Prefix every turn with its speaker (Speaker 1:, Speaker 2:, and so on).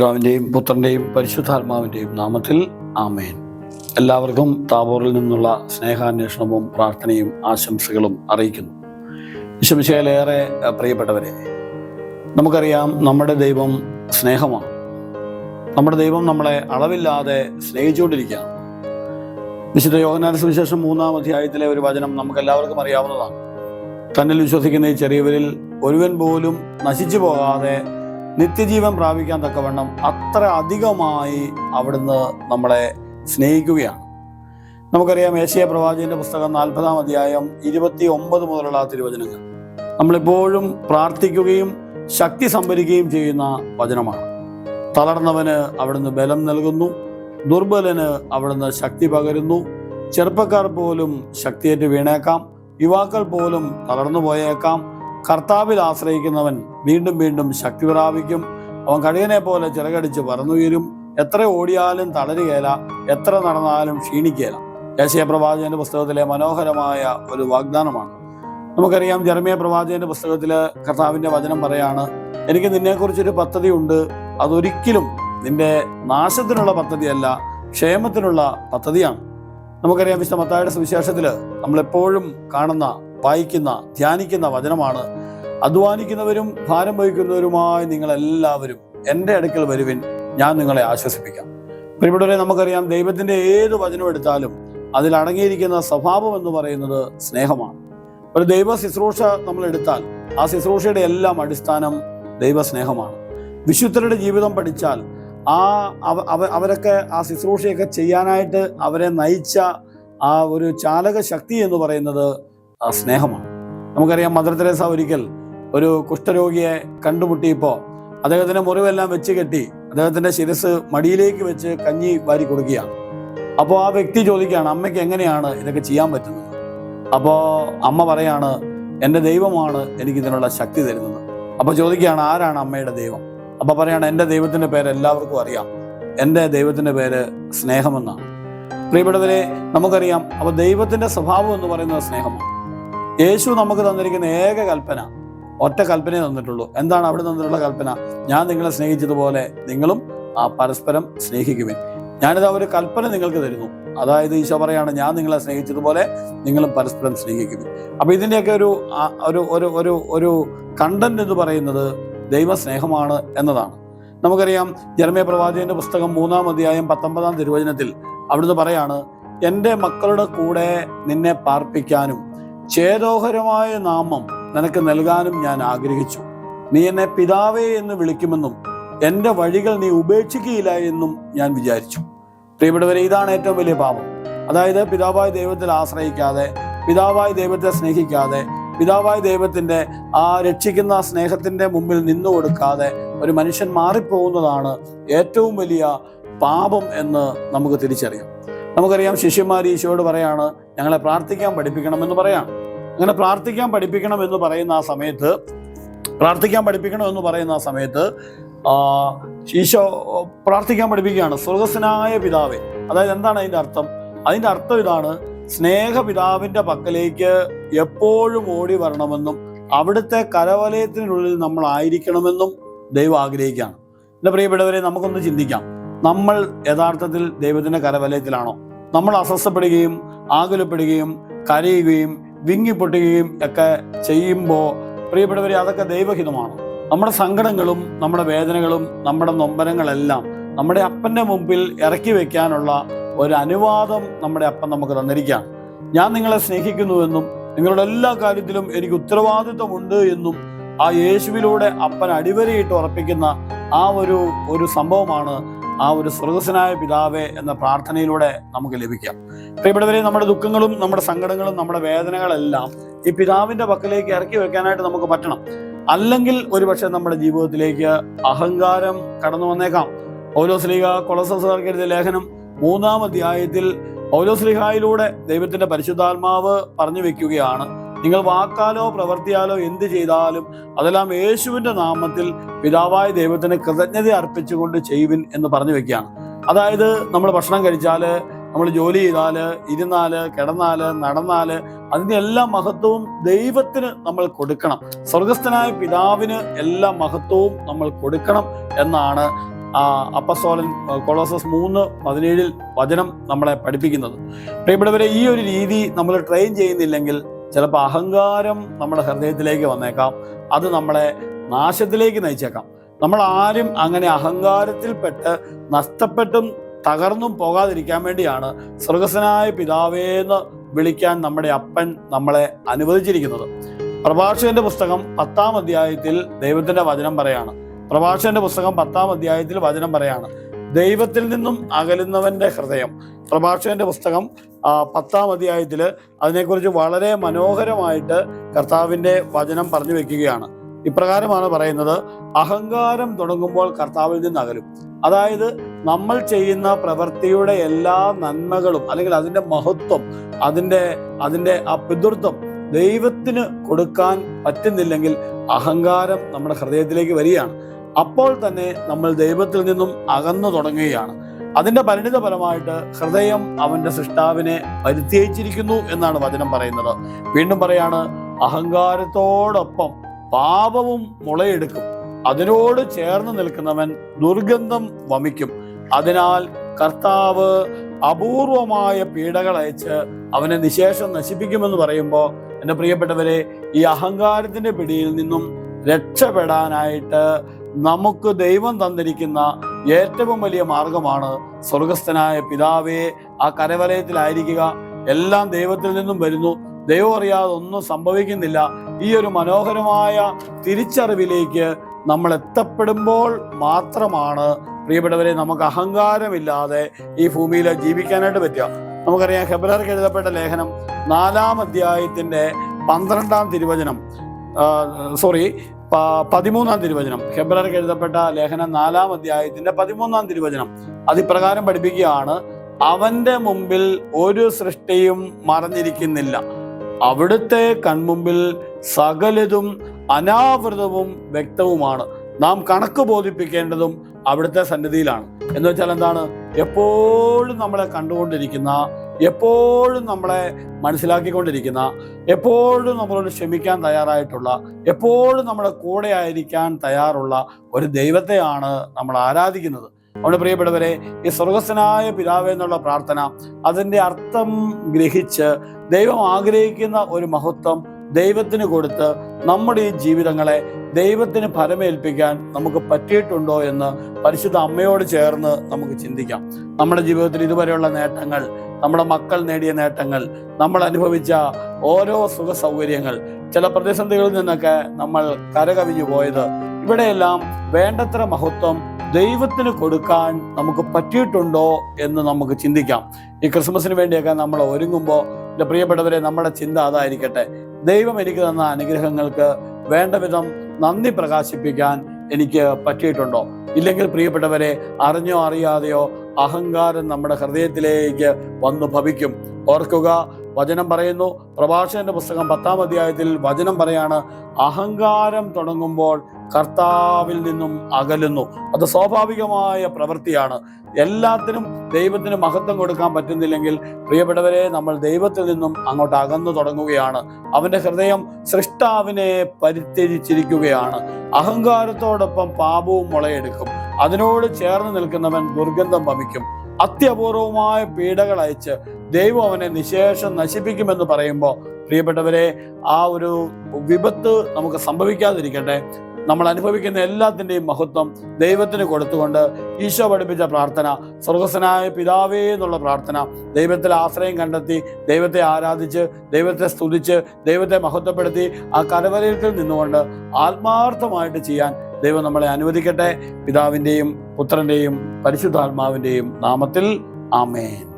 Speaker 1: പിതാവിന്റെയും പുത്രന്റെയും പരിശുദ്ധാത്മാവിന്റെയും നാമത്തിൽ ആമേൻ. എല്ലാവർക്കും താബോറിൽ നിന്നുള്ള സ്നേഹാന്വേഷണവും പ്രാർത്ഥനയും ആശംസകളും അറിയിക്കുന്നു. വിശമിശയിലേറെ പ്രിയപ്പെട്ടവരെ നമുക്കറിയാം നമ്മുടെ ദൈവം സ്നേഹമാണ്. നമ്മുടെ ദൈവം നമ്മളെ അളവില്ലാതെ സ്നേഹിച്ചുകൊണ്ടിരിക്കുകയാണ്. വിശുദ്ധ യോഹനാന സുവിശേഷം മൂന്നാം അധ്യായത്തിലെ ഒരു വചനം നമുക്ക് എല്ലാവർക്കും അറിയാവുന്നതാണ്. തന്നിൽ വിശ്വസിക്കുന്ന ഈ ചെറിയവരിൽ ഒരുവൻ പോലും നശിച്ചു പോകാതെ നിത്യജീവൻ പ്രാപിക്കാൻ തക്കവണ്ണം അത്ര അധികമായി അവിടുന്ന് നമ്മളെ സ്നേഹിക്കുകയാണ്. നമുക്കറിയാം ഏഷ്യ പ്രവാചകന്റെ പുസ്തകം നാൽപ്പതാം അധ്യായം ഇരുപത്തി ഒമ്പത് മുതലുള്ള തിരുവചനങ്ങൾ. നമ്മളിപ്പോഴും പ്രാർത്ഥിക്കുകയും ശക്തി സംഭരിക്കുകയും ചെയ്യുന്ന വചനമാണ്. തളർന്നവന് അവിടുന്ന് ബലം നൽകുന്നു ദുർബലന് അവിടുന്ന് ശക്തി പകരുന്നു ചെറുപ്പക്കാർ പോലും ശക്തിയേറ്റ് വീണേക്കാം യുവാക്കൾ പോലും തളർന്നു പോയേക്കാം കർത്താവിൽ ആശ്രയിക്കുന്നവൻ വീണ്ടും വീണ്ടും ശക്തി പ്രാപിക്കും. അവൻ കഴുകനെ പോലെ ചിറകടിച്ച് പറന്നുയരും. എത്ര ഓടിയാലും തളരുകയില്ല എത്ര നടന്നാലും ക്ഷീണിക്കുകയില്ല യേശയ പ്രവാചകന്റെ പുസ്തകത്തിലെ മനോഹരമായ ഒരു വാഗ്ദാനമാണ്. നമുക്കറിയാം ജർമിയ പ്രവാചകന്റെ പുസ്തകത്തിൽ കർത്താവിന്റെ വചനം പറയാണ് എനിക്ക് നിന്നെക്കുറിച്ചൊരു പദ്ധതിയുണ്ട്. അതൊരിക്കലും നിന്റെ നാശത്തിനുള്ള പദ്ധതിയല്ല ക്ഷേമത്തിനുള്ള പദ്ധതിയാണ്. നമുക്കറിയാം വിശുദ്ധ മത്തായുടെ സുവിശേഷത്തിൽ നമ്മളെപ്പോഴും കാണുന്ന വായിക്കുന്ന ധ്യാനിക്കുന്ന വചനമാണ്. അധ്വാനിക്കുന്നവരും ഭാരം വഹിക്കുന്നവരുമായി നിങ്ങളെല്ലാവരും എന്റെ അടുക്കൽ വരുവിൻ. ഞാൻ നിങ്ങളെ ആശ്വസിപ്പിക്കാം. പ്രിയപ്പെട്ടവരെ നമുക്കറിയാം ദൈവത്തിന്റെ ഏത് വചനം എടുത്താലും അതിൽ അടങ്ങിയിരിക്കുന്ന സ്വഭാവം എന്ന് പറയുന്നത് സ്നേഹമാണ്. ഒരു ദൈവ ശുശ്രൂഷ നമ്മൾ എടുത്താൽ ആ ശുശ്രൂഷയുടെ എല്ലാം അടിസ്ഥാനം ദൈവസ്നേഹമാണ് വിശുദ്ധരുടെ ജീവിതം പഠിച്ചാൽ ആ അവ- അവ- അവരൊക്കെ ആ ശുശ്രൂഷയൊക്കെ ചെയ്യാനായിട്ട് അവരെ നയിച്ച ആ ഒരു ചാലക ശക്തി എന്ന് പറയുന്നത് ആ സ്നേഹമാണ്. നമുക്കറിയാം മദർ തെരേസ ഒരിക്കൽ ഒരു കുഷ്ഠരോഗിയെ കണ്ടുമുട്ടിയപ്പോൾ അദ്ദേഹത്തിന്റെ മുറിവെല്ലാം വെച്ച് കെട്ടി അദ്ദേഹത്തിന്റെ ശിരസ് മടിയിലേക്ക് വെച്ച് കഞ്ഞി വാരി കൊടുക്കുകയാണ്. അപ്പോൾ ആ വ്യക്തി ചോദിക്കുകയാണ് അമ്മയ്ക്ക് എങ്ങനെയാണ് ഇതൊക്കെ ചെയ്യാൻ പറ്റുന്നത്? അപ്പോൾ അമ്മ പറയാണ് എന്റെ ദൈവമാണ് എനിക്ക് ഇതിനുള്ള ശക്തി തരുന്നത്. അപ്പോൾ ചോദിക്കുകയാണ് ആരാണ് അമ്മയുടെ ദൈവം? അപ്പോൾ പറയാണ് എന്റെ ദൈവത്തിന്റെ പേര് എല്ലാവർക്കും അറിയാം. എന്റെ ദൈവത്തിന്റെ പേര് സ്നേഹമെന്നാണ്. പ്രിയപ്പെട്ടവരെ നമുക്കറിയാം അപ്പോൾ ദൈവത്തിന്റെ സ്വഭാവം എന്ന് പറയുന്നത് സ്നേഹമാണ്. യേശു നമുക്ക് തന്നിരിക്കുന്ന ഏക കൽപ്പന. ഒറ്റ കൽപ്പനയെ തന്നിട്ടുള്ളൂ. എന്താണ് അവിടെ തന്നിട്ടുള്ള കൽപ്പന? ഞാൻ നിങ്ങളെ സ്നേഹിച്ചതുപോലെ നിങ്ങളും ആ പരസ്പരം സ്നേഹിക്കുവിൻ. ഞാനിത് ഒരു കൽപ്പന നിങ്ങൾക്ക് തരുന്നു. അതായത് ഈശോ പറയാണ് ഞാൻ നിങ്ങളെ സ്നേഹിച്ചതുപോലെ നിങ്ങളും പരസ്പരം സ്നേഹിക്കുവിൻ. അപ്പോൾ ഇതിന്റെയൊക്കെ ഒരു ഒരു ഒരു ഒരു ഒരു കണ്ടന്റ് എന്ന് പറയുന്നത് ദൈവസ്നേഹമാണ് എന്നതാണ്. നമുക്കറിയാം ജർമ്മയ പ്രവാചകന്റെ പുസ്തകം മൂന്നാം അധ്യായം പത്തൊമ്പതാം തിരുവചനത്തിൽ അവിടുന്ന് പറയാണ് എന്റെ മക്കളുടെ കൂടെ നിന്നെ പാർപ്പിക്കാനും ചേതോഹരമായ നാമം നിനക്ക് നൽകാനും ഞാൻ ആഗ്രഹിച്ചു. നീ എന്നെ പിതാവേ എന്ന് വിളിക്കുമെന്നും എന്റെ വഴികൾ നീ ഉപേക്ഷിക്കുകയില്ല എന്നും ഞാൻ വിചാരിച്ചു. പ്രിയപ്പെട്ടവരെ ഇതാണ് ഏറ്റവും വലിയ പാപം. അതായത് പിതാവായ ദൈവത്തിൽ ആശ്രയിക്കാതെ പിതാവായ ദൈവത്തെ സ്നേഹിക്കാതെ പിതാവായ ദൈവത്തിന്റെ ആ രക്ഷിക്കുന്ന സ്നേഹത്തിന്റെ മുമ്പിൽ നിന്നു കൊടുക്കാതെ ഒരു മനുഷ്യൻ മാറിപ്പോകുന്നതാണ് ഏറ്റവും വലിയ പാപം എന്ന് നമുക്ക് തിരിച്ചറിയാം. നമുക്കറിയാം ശിഷ്യന്മാർ ഈശോയോട് പറയാണ് ഞങ്ങളെ പ്രാർത്ഥിക്കാൻ പഠിപ്പിക്കണമെന്ന് പറയാം അങ്ങനെ പ്രാർത്ഥിക്കാൻ പഠിപ്പിക്കണം എന്ന് പറയുന്ന ആ സമയത്ത് പ്രാർത്ഥിക്കാൻ പഠിപ്പിക്കണം എന്ന് പറയുന്ന ആ സമയത്ത് ഈശോ പ്രാർത്ഥിക്കാൻ പഠിപ്പിക്കുകയാണ്. സ്വർഗസ്നായ പിതാവേ. അതായത് എന്താണ് അതിന്റെ അർത്ഥം? അതിന്റെ അർത്ഥം ഇതാണ് സ്നേഹപിതാവിന്റെ പക്കലേക്ക് എപ്പോഴും ഓടി വരണമെന്നും അവിടുത്തെ കരവലയത്തിനുള്ളിൽ നമ്മൾ ആയിരിക്കണമെന്നും ദൈവം ആഗ്രഹിക്കുകയാണ്. എന്റെ പ്രിയപ്പെട്ടവരെ നമുക്കൊന്ന് ചിന്തിക്കാം. നമ്മൾ യഥാർത്ഥത്തിൽ ദൈവത്തിന്റെ കരവലയത്തിലാണോ? നമ്മൾ അസ്വസ്ഥപ്പെടുകയും ആകുലപ്പെടുകയും കരയുകയും വിങ്ങിപ്പൊട്ടുകയും ഒക്കെ ചെയ്യുമ്പോൾ പ്രിയപ്പെട്ടവരെ അതൊക്കെ ദൈവഹിതമാണ്. നമ്മുടെ സങ്കടങ്ങളും നമ്മുടെ വേദനകളും നമ്മുടെ നൊമ്പരങ്ങളെല്ലാം നമ്മുടെ അപ്പന്റെ മുമ്പിൽ ഇറക്കി വെക്കാനുള്ള ഒരു അനുവാദം നമ്മുടെ അപ്പൻ നമുക്ക് തന്നിരിക്കുകയാണ്. ഞാൻ നിങ്ങളെ സ്നേഹിക്കുന്നുവെന്നും നിങ്ങളുടെ എല്ലാ കാര്യത്തിലും എനിക്ക് ഉത്തരവാദിത്വമുണ്ട് എന്നും ആ യേശുവിലൂടെ അപ്പൻ അടിവരയിട്ട് ഉറപ്പിക്കുന്ന ആ ഒരു ഒരു സംഭവമാണ് ആ ഒരു സ്രോതസ്സനായ പിതാവേ എന്ന പ്രാർത്ഥനയിലൂടെ നമുക്ക് ലഭിക്കാം. പ്രിയപ്പെട്ടവരെ നമ്മുടെ ദുഃഖങ്ങളും നമ്മുടെ സങ്കടങ്ങളും നമ്മുടെ വേദനകളെല്ലാം ഈ പിതാവിന്റെ പക്കലേക്ക് ഇറക്കി വെക്കാനായിട്ട് നമുക്ക് പറ്റണം. അല്ലെങ്കിൽ ഒരുപക്ഷെ നമ്മുടെ ജീവിതത്തിലേക്ക് അഹങ്കാരം കടന്നു വന്നേക്കാം. പൗലോസ്ലിഹ കൊളസർക്കെഴുതിയ ലേഖനം മൂന്നാം അധ്യായത്തിൽ പൗലോസ്ലിഹായിലൂടെ ദൈവത്തിന്റെ പരിശുദ്ധാത്മാവ് പറഞ്ഞു വെക്കുകയാണ്. നിങ്ങൾ വാക്കാലോ പ്രവർത്തിയാലോ എന്ത് ചെയ്താലും അതെല്ലാം യേശുവിന്റെ നാമത്തിൽ പിതാവായ ദൈവത്തിന് കൃതജ്ഞത അർപ്പിച്ചുകൊണ്ട് ചെയ്യുവിൻ എന്ന് പറഞ്ഞു വെക്കുകയാണ്. അതായത് നമ്മൾ ഭക്ഷണം കഴിച്ചാൽ നമ്മൾ ജോലി ചെയ്താൽ ഇരുന്നാൽ കിടന്നാൽ നടന്നാൽ അതിന്റെ എല്ലാ മഹത്വവും ദൈവത്തിന് നമ്മൾ കൊടുക്കണം. സ്വർഗസ്ഥനായ പിതാവിന് എല്ലാ മഹത്വവും നമ്മൾ കൊടുക്കണം എന്നാണ് ആ, കൊളോസസ് മൂന്ന് പതിനേഴിൽ വചനം നമ്മളെ പഠിപ്പിക്കുന്നത്. പ്രിയപ്പെട്ടവരെ ഈ ഒരു രീതി നമ്മൾ ട്രെയിൻ ചെയ്യുന്നില്ലെങ്കിൽ ചിലപ്പോൾ അഹങ്കാരം നമ്മുടെ ഹൃദയത്തിലേക്ക് വന്നേക്കാം. അത് നമ്മളെ നാശത്തിലേക്ക് നയിച്ചേക്കാം. നമ്മൾ ആരും അങ്ങനെ അഹങ്കാരത്തിൽപ്പെട്ട് നഷ്ടപ്പെട്ടും തകർന്നും പോകാതിരിക്കാൻ വേണ്ടിയാണ് സ്വർഗസ്വനായ പിതാവേന്ന് വിളിക്കാൻ നമ്മുടെ അപ്പൻ നമ്മളെ അനുവദിച്ചിരിക്കുന്നത്. പ്രഭാഷകന്റെ പുസ്തകം പത്താം അധ്യായത്തിൽ ദൈവത്തിന്റെ വചനം പറയാണ്. പ്രഭാഷകന്റെ പുസ്തകം പത്താം അധ്യായത്തിൽ വചനം പറയാണ്. ദൈവത്തിൽ നിന്നും അകലുന്നവന്റെ ഹൃദയം പ്രഭാഷകന്റെ പുസ്തകം പത്താം അധ്യായത്തിൽ അതിനെക്കുറിച്ച് വളരെ മനോഹരമായിട്ട് കർത്താവിന്റെ വചനം പറഞ്ഞു വെക്കുകയാണ്. ഇപ്രകാരമാണ് പറയുന്നത് അഹങ്കാരം തുടങ്ങുമ്പോൾ കർത്താവിൽ നിന്ന് അകലും. അതായത് നമ്മൾ ചെയ്യുന്ന പ്രവൃത്തിയുടെ എല്ലാ നന്മകളും അല്ലെങ്കിൽ അതിന്റെ മഹത്വം അതിന്റെ അതിന്റെ ആ പിതൃത്വം ദൈവത്തിന് കൊടുക്കാൻ പറ്റുന്നില്ലെങ്കിൽ അഹങ്കാരം നമ്മുടെ ഹൃദയത്തിലേക്ക് വരികയാണ്. അപ്പോൾ തന്നെ നമ്മൾ ദൈവത്തിൽ നിന്നും അകന്നു തുടങ്ങുകയാണ്. അതിന്റെ പരിണിത ഫലമായിട്ട് ഹൃദയം അവന്റെ സൃഷ്ടാവിനെ പരിത്യജിച്ചിരിക്കുന്നു എന്നാണ് വചനം പറയുന്നത്. വീണ്ടും പറയാണ് അഹങ്കാരത്തോടൊപ്പം പാപവും മുളയെടുക്കും. അതിനോട് ചേർന്ന് നിൽക്കുന്നവൻ ദുർഗന്ധം വമിക്കും. അതിനാൽ കർത്താവ് അപൂർവമായ പീഡകൾ അയച്ച് അവനെ നിശേഷം നശിപ്പിക്കുമെന്ന് പറയുമ്പോൾ എന്റെ പ്രിയപ്പെട്ടവരെ ഈ അഹങ്കാരത്തിന്റെ പിടിയിൽ നിന്നും രക്ഷപ്പെടാനായിട്ട് നമുക്ക് ദൈവം തന്നിരിക്കുന്ന ഏറ്റവും വലിയ മാർഗമാണ് സ്വർഗസ്ഥനായ പിതാവേ ആ കരവലയത്തിലായിരിക്കുക. എല്ലാം ദൈവത്തിൽ നിന്നും വരുന്നു. ദൈവം അറിയാതെ ഒന്നും സംഭവിക്കുന്നില്ല. ഈ ഒരു മനോഹരമായ തിരിച്ചറിവിലേക്ക് നമ്മൾ എത്തപ്പെടുമ്പോൾ മാത്രമാണ് പ്രിയപ്പെട്ടവരെ നമുക്ക് അഹങ്കാരമില്ലാതെ ഈ ഭൂമിയിൽ ജീവിക്കാനായിട്ട് പറ്റുക. നമുക്കറിയാം ഹെബ്രാർക്ക് എഴുതപ്പെട്ട ലേഖനം നാലാം അധ്യായത്തിന്റെ പന്ത്രണ്ടാം തിരുവചനം. സോറി പതിമൂന്നാം തിരുവചനം. ഹെബ്രർക്ക് എഴുതപ്പെട്ട ലേഖനം നാലാം അധ്യായത്തിന്റെ പതിമൂന്നാം തിരുവചനം. അതിപ്രകാരം പഠിപ്പിക്കുകയാണ് അവന്റെ മുമ്പിൽ ഒരു സൃഷ്ടിയും മറഞ്ഞിരിക്കുന്നില്ല. അവിടുത്തെ കൺമുമ്പിൽ സകലതും അനാവൃതവും വ്യക്തവുമാണ്. നാം കണക്ക് ബോധിപ്പിക്കേണ്ടതും അവിടുത്തെ സന്നിധിയിലാണ്. എന്ന് വെച്ചാൽ എന്താണ്? എപ്പോഴും നമ്മളെ കണ്ടുകൊണ്ടിരിക്കുന്ന എപ്പോഴും നമ്മളെ മനസ്സിലാക്കിക്കൊണ്ടിരിക്കുന്ന എപ്പോഴും നമ്മളോട് ക്ഷമിക്കാൻ തയ്യാറായിട്ടുള്ള എപ്പോഴും നമ്മുടെ കൂടെ ആയിരിക്കാൻ തയ്യാറുള്ള ഒരു ദൈവത്തെയാണ് നമ്മൾ ആരാധിക്കുന്നത്. നമ്മുടെ പ്രിയപ്പെട്ടവരെ ഈ സ്വർഗസ്വനായ പിതാവ് എന്നുള്ള പ്രാർത്ഥന അതിന്റെ അർത്ഥം ഗ്രഹിച്ച് ദൈവം ആഗ്രഹിക്കുന്ന ഒരു മഹത്വം ദൈവത്തിന് കൊടുത്ത് നമ്മുടെ ഈ ജീവിതങ്ങളെ ദൈവത്തിന് ഫലമേൽപ്പിക്കാൻ നമുക്ക് പറ്റിയിട്ടുണ്ടോ എന്ന് പരിശുദ്ധ അമ്മയോട് ചേർന്ന് നമുക്ക് ചിന്തിക്കാം. നമ്മുടെ ജീവിതത്തിൽ ഇതുവരെയുള്ള നേട്ടങ്ങൾ നമ്മുടെ മക്കൾ നേടിയ നേട്ടങ്ങൾ നമ്മൾ അനുഭവിച്ച ഓരോ സുഖ സൗകര്യങ്ങൾ ചില പ്രതിസന്ധികളിൽ നിന്നൊക്കെ നമ്മൾ കരകവിഞ്ഞു പോയത് ഇവിടെയെല്ലാം വേണ്ടത്ര മഹത്വം ദൈവത്തിന് കൊടുക്കാൻ നമുക്ക് പറ്റിയിട്ടുണ്ടോ എന്ന് നമുക്ക് ചിന്തിക്കാം. ഈ ക്രിസ്മസിന് വേണ്ടിയൊക്കെ നമ്മൾ ഒരുങ്ങുമ്പോൾ എന്റെ പ്രിയപ്പെട്ടവരെ നമ്മുടെ ചിന്ത അതായിരിക്കട്ടെ. ദൈവം എനിക്ക് തന്ന അനുഗ്രഹങ്ങൾക്ക് വേണ്ട വിധം നന്ദി പ്രകാശിപ്പിക്കാൻ എനിക്ക് പറ്റിയിട്ടുണ്ടോ? ഇല്ലെങ്കിൽ പ്രിയപ്പെട്ടവരെ അറിഞ്ഞോ അറിയാതെയോ അഹങ്കാരം നമ്മുടെ ഹൃദയത്തിലേക്ക് വന്നു ഭവിക്കും. ഓർക്കുക വചനം പറയുന്നു. പ്രഭാഷകന്റെ പുസ്തകം പത്താം അധ്യായത്തിൽ വചനം പറയാണ് അഹങ്കാരം തുടങ്ങുമ്പോൾ കർത്താവിൽ നിന്നും അകലുന്നു. അത് സ്വാഭാവികമായ പ്രവൃത്തിയാണ്. എല്ലാത്തിനും ദൈവത്തിന് മഹത്വം കൊടുക്കാൻ പറ്റുന്നില്ലെങ്കിൽ പ്രിയപ്പെട്ടവരെ നമ്മൾ ദൈവത്തിൽ നിന്നും അങ്ങോട്ട് അകന്നു തുടങ്ങുകയാണ്. അവന്റെ ഹൃദയം സൃഷ്ടാവിനെ പരിത്യജിച്ചിരിക്കുകയാണ്. അഹങ്കാരത്തോടൊപ്പം പാപവും മുളയെടുക്കും. അതിനോട് ചേർന്ന് നിൽക്കുന്നവൻ ദുർഗന്ധം വമിക്കും. അത്യപൂർവമായ പീഡകൾ അയച്ച് ദൈവം അവനെ നിശേഷം നശിപ്പിക്കുമെന്ന് പറയുമ്പോൾ പ്രിയപ്പെട്ടവരെ ആ ഒരു വിപത്ത് നമുക്ക് സംഭവിക്കാതിരിക്കട്ടെ. നമ്മൾ അനുഭവിക്കുന്ന എല്ലാത്തിന്റെയും മഹത്വം ദൈവത്തിന് കൊടുത്തുകൊണ്ട് ഈശോ പഠിപ്പിച്ച പ്രാർത്ഥന സ്വർഗസ്വനായ പിതാവേ എന്നുള്ള പ്രാർത്ഥന ദൈവത്തിൽ ആശ്രയം കണ്ടെത്തി ദൈവത്തെ ആരാധിച്ച് ദൈവത്തെ സ്തുതിച്ച് ദൈവത്തെ മഹത്വപ്പെടുത്തി ആ കരവലയത്തിൽ നിന്നുകൊണ്ട് ആത്മാർത്ഥമായിട്ട് ചെയ്യാൻ ദൈവം നമ്മളെ അനുവദിക്കട്ടെ. പിതാവിന്റെയും പുത്രന്റെയും പരിശുദ്ധാത്മാവിന്റെയും നാമത്തിൽ ആമേൻ.